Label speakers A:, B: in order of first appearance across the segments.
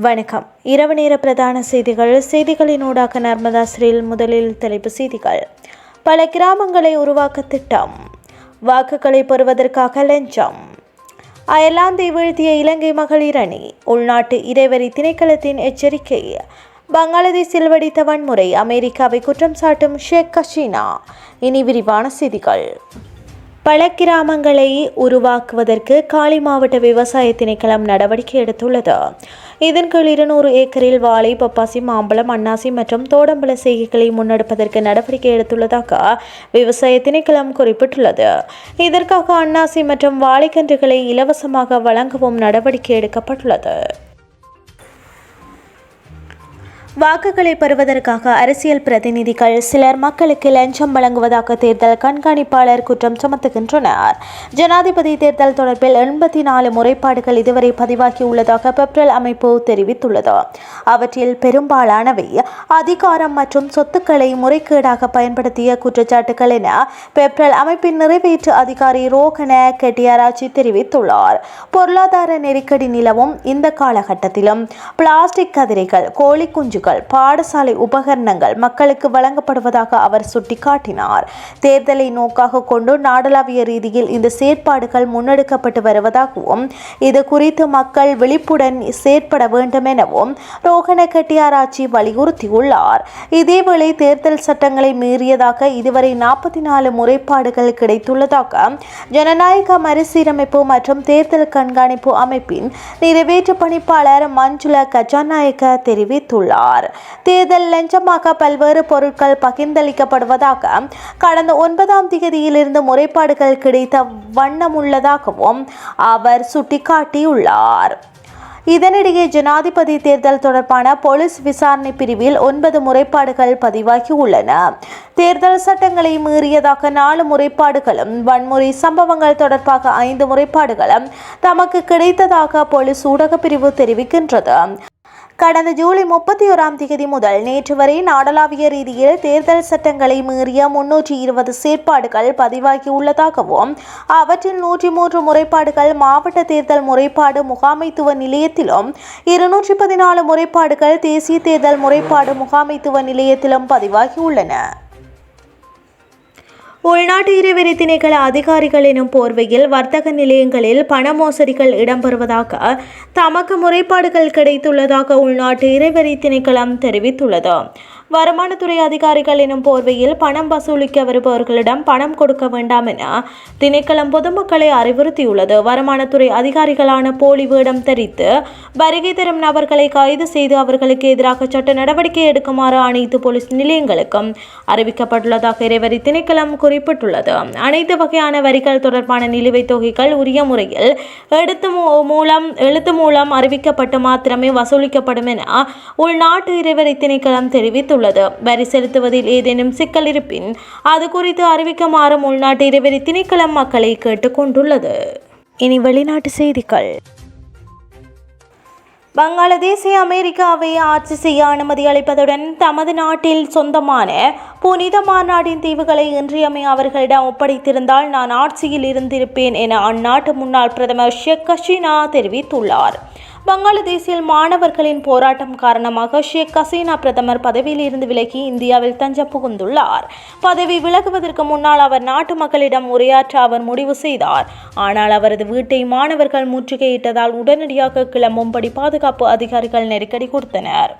A: வணக்கம். இரவு நேர பிரதான செய்திகள். செய்திகளினூடாக நர்மதா ஸ்ரீல் முதலில் தலைப்பு செய்திகள். பல கிராமங்களை உருவாக்க திட்டம். வாக்குகளை பெறுவதற்காக லஞ்சம். அயர்லாந்தை வீழ்த்திய இலங்கை மகளிர் அணி. உள்நாட்டு இறைவரி திணைக்களத்தின் எச்சரிக்கை. பங்களாதேஷில் வெடித்த வன்முறை. அமெரிக்காவை குற்றம் சாட்டும் ஷேக் ஹசீனா. இனி விரிவான செய்திகள். பல கிராமங்களை உருவாக்குவதற்கு காலி மாவட்ட விவசாய திணைக்களம் நடவடிக்கை எடுத்துள்ளது. இதன் கீழ் இருநூறு ஏக்கரில் வாழை பப்பாசி மாம்பழம் அன்னாசி மற்றும் தோடம்பழ செய்கைகளை முன்னெடுப்பதற்கு நடவடிக்கை எடுத்துள்ளதாக விவசாய திணைக்களம் குறிப்பிட்டுள்ளது. இதற்காக அன்னாசி மற்றும் வாழைக்கன்றுகளை இலவசமாக வழங்கவும் நடவடிக்கை எடுக்கப்பட்டுள்ளது. வாக்குகளை பெறுவதற்காக அரசியல் பிரதிநிதிகள் சிலர் மக்களுக்கு லஞ்சம் வழங்குவதாக தேர்தல் கண்காணிப்பாளர் குற்றம் சுமத்துகின்றனர். ஜனாதிபதி தேர்தல் தொடர்பில் எண்பத்தி நாலு முறைப்பாடுகள் இதுவரை பதிவாகியுள்ளதாக பெப்ரல் அமைப்பு தெரிவித்துள்ளது. அவற்றில் பெரும்பாலானவை அதிகாரம் மற்றும் சொத்துக்களை முறைகேடாக பயன்படுத்திய குற்றச்சாட்டுகள் என பெப்ரல் அமைப்பின் நிறைவேற்று அதிகாரி ரோகன கெட்டியாராச்சி தெரிவித்துள்ளார். பொருளாதார நெருக்கடி நிலவும் இந்த காலகட்டத்திலும் பிளாஸ்டிக் கதிரைகள் கோழி குஞ்சுகள் பாடசாலை உபகரணங்கள் மக்களுக்கு வழங்கப்படுவதாக அவர் சுட்டிக்காட்டினார். தேர்தலை நோக்காக கொண்டு நாடளாவிய ரீதியில் இந்த செயற்பாடுகள் முன்னெடுக்கப்பட்டு வருவதாகவும் இது குறித்து மக்கள் விழிப்புடன் செயற்பட வேண்டும் எனவும் ரோகண கட்டியாராட்சி வலியுறுத்தியுள்ளார். இதேவேளை தேர்தல் சட்டங்களை மீறியதாக இதுவரை நாற்பத்தி நாலு முறைப்பாடுகள் கிடைத்துள்ளதாக ஜனநாயக மறுசீரமைப்பு மற்றும் தேர்தல் கண்காணிப்பு அமைப்பின் நிறைவேற்று பணிப்பாளர் மஞ்சுள கஜாநாயக்க தெரிவித்துள்ளார். தேர்தல் லஞ்சமாக பல்வேறு பொருட்கள் பகிர்ந்தளிக்கப்படுவதாக கடந்த ஒன்பதாம் தேதியிலிருந்து முறைப்பாடுகள் கிடைத்த வண்ணமுள்ளதாகவும் அவர் சுட்டிக்காட்டியுள்ளார். இதனிடையே ஜனாதிபதி தேர்தல் தொடர்பான போலீஸ் விசாரணை பிரிவில் ஒன்பது முறைப்பாடுகள் பதிவாகி உள்ளன தேர்தல் சட்டங்களை மீறியதாக நாலு முறைப்பாடுகளும் வன்முறை சம்பவங்கள் தொடர்பாக ஐந்து முறைப்பாடுகளும் தமக்கு கிடைத்ததாக போலீஸ் ஊடக பிரிவு தெரிவிக்கின்றது. கடந்த ஜூலை முப்பத்தி ஓராம் தேதி முதல் நேற்று வரை நாடளாவிய ரீதியில் தேர்தல் சட்டங்களை மீறிய முன்னூற்றி இருபது செயற்பாடுகள் பதிவாகியுள்ளதாகவும் அவற்றில் நூற்றி மூன்று முறைப்பாடுகள் மாவட்ட தேர்தல் முறைப்பாடு முகாமைத்துவ நிலையத்திலும் இருநூற்றி பதினாலு முறைப்பாடுகள் தேசிய தேர்தல் முறைப்பாடு முகாமைத்துவ நிலையத்திலும் பதிவாகியுள்ளன உள்நாட்டு இருவரி திணைக்கள அதிகாரிகள் எனும் போர்வையில் வர்த்தக நிலையங்களில் பண மோசடிகள் இடம்பெறுவதாக தமக்கு முறைப்பாடுகள் கிடைத்துள்ளதாக உள்நாட்டு இறைவரி திணைக்களம் தெரிவித்துள்ளது. வருமானத்துறை அதிகாரிகள் எனும் போர்வையில் பணம் வசூலிக்க வருபவர்களிடம் பணம் கொடுக்க வேண்டாம் என திணைக்களம் பொதுமக்களை அறிவுறுத்தியுள்ளது. வருமானத்துறை அதிகாரிகளான போலி வேடம் தெரித்து வருகை தரும் நபர்களை கைது செய்து அவர்களுக்கு எதிராக சட்ட நடவடிக்கை எடுக்குமாறு அனைத்து போலீஸ் நிலையங்களுக்கும் அறிவிக்கப்பட்டுள்ளதாக இறைவரி திணைக்களம் குறிப்பிட்டுள்ளது. அனைத்து வகையான வரிகள் தொடர்பான நிலுவைத் தொகைகள் உரிய முறையில் எடுத்து மூ- மூலம் எழுத்து மூலம் அறிவிக்கப்பட்டு மாத்திரமே வசூலிக்கப்படும் என உள்நாட்டு இறைவரி திணைக்களம் தெரிவித்துள்ளது. வரி செலுத்துவதில் ஏதேனும் சிக்கல் இருப்பின் அது குறித்து அறிவிக்குமாறும் உள்நாட்டு இருவரி திணைக்களம் மக்களை கேட்டுக்கொண்டுள்ளது இனி வெளிநாட்டு செய்திகள். பங்களாதேசை அமெரிக்காவை ஆட்சி செய்ய அனுமதி அளிப்பதுடன் தமது நாட்டில் சொந்தமான புனித மாநாட்டின் தீவுகளை இன்றியமை அவர்களிடம் ஒப்படைத்திருந்தால் நான் ஆட்சியில் இருந்திருப்பேன் என அந்நாட்டு முன்னாள் பிரதமர் ஷேக் ஹசீனா தெரிவித்துள்ளார். பங்களாதேஷில் மாணவர்களின் போராட்டம் காரணமாக ஷேக் ஹசீனா பிரதமர் பதவியில் இருந்து விலகி இந்தியாவில் தஞ்சம் புகுந்துள்ளார். பதவி விலகுவதற்கு முன்னால் அவர் நாட்டு மக்களிடம் உரையாற்ற அவர் முடிவு செய்தார். ஆனால் அவரது வீட்டை மாணவர்கள் முற்றுகையிட்டதால் உடனடியாக கிளம்பும்படி பாதுகாப்பு அதிகாரிகள் நெருக்கடி கொடுத்தனர்.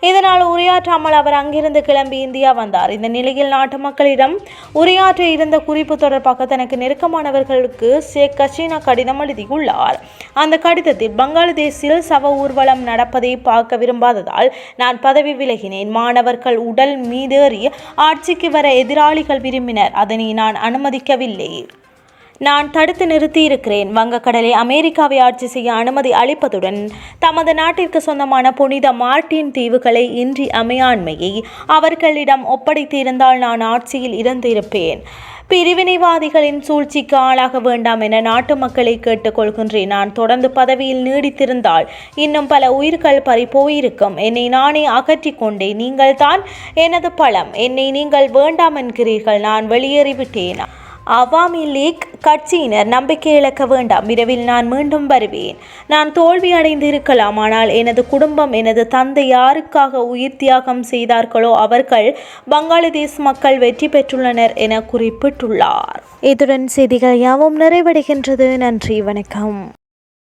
A: இதனால் உரையாற்றாமல் அவர் அங்கிருந்து கிளம்பி இந்தியா வந்தார். இந்த நிலையில் நாட்டு மக்களிடம் உரையாற்ற இருந்த குறிப்பு தொடர்பாக தனக்கு நெருக்கமானவர்களுக்கு ஷேக் ஹசீனா கடிதம் எழுதியுள்ளார். அந்த கடிதத்தில் பங்களாதேஷில் சவ ஊர்வலம் நடப்பதை பார்க்க விரும்பாததால் நான் பதவி விலகினேன். மாணவர்கள் உடல் மீதேறி ஆட்சிக்கு வர எதிராளிகள் விரும்பினர். அதனை நான் அனுமதிக்கவில்லை. நான் தடுத்து நிறுத்தியிருக்கிறேன். வங்கக்கடலை அமெரிக்காவை ஆட்சி செய்ய அனுமதி அளிப்பதுடன் தமது நாட்டிற்கு சொந்தமான புனித மார்ட்டின் தீவுகளை இன்றி அமையாண்மையை அவர்களிடம் ஒப்படைத்திருந்தால் நான் ஆட்சியில் இருந்திருப்பேன். பிரிவினைவாதிகளின் சூழ்ச்சிக்கு ஆளாக வேண்டாம் என நாட்டு மக்களை கேட்டுக்கொள்கின்றேன். நான் தொடர்ந்து பதவியில் நீடித்திருந்தால் இன்னும் பல உயிர்கள் பறிபோயிருக்கும். என்னை நானே அகற்றி கொண்டே நீங்கள் தான் எனது பலம். என்னை நீங்கள் வேண்டாம் என்கிறீர்கள். நான் வெளியேறிவிட்டேன்? அவாமி லீக் கட்சியினர் நம்பிக்கை இழக்க வேண்டாம். விரைவில் நான் மீண்டும் வருவேன். நான் தோல்வி அடைந்து இருக்கலாம் ஆனால் எனது குடும்பம் எனது தந்தை யாருக்காக உயிர் தியாகம் செய்தார்களோ அவர்கள் பங்களாதேஷ் மக்கள் வெற்றி பெற்றுள்ளனர் என குறிப்பிட்டுள்ளார். இத்துடன் செய்திகள் யாவும் நிறைவடைகின்றது. நன்றி வணக்கம்.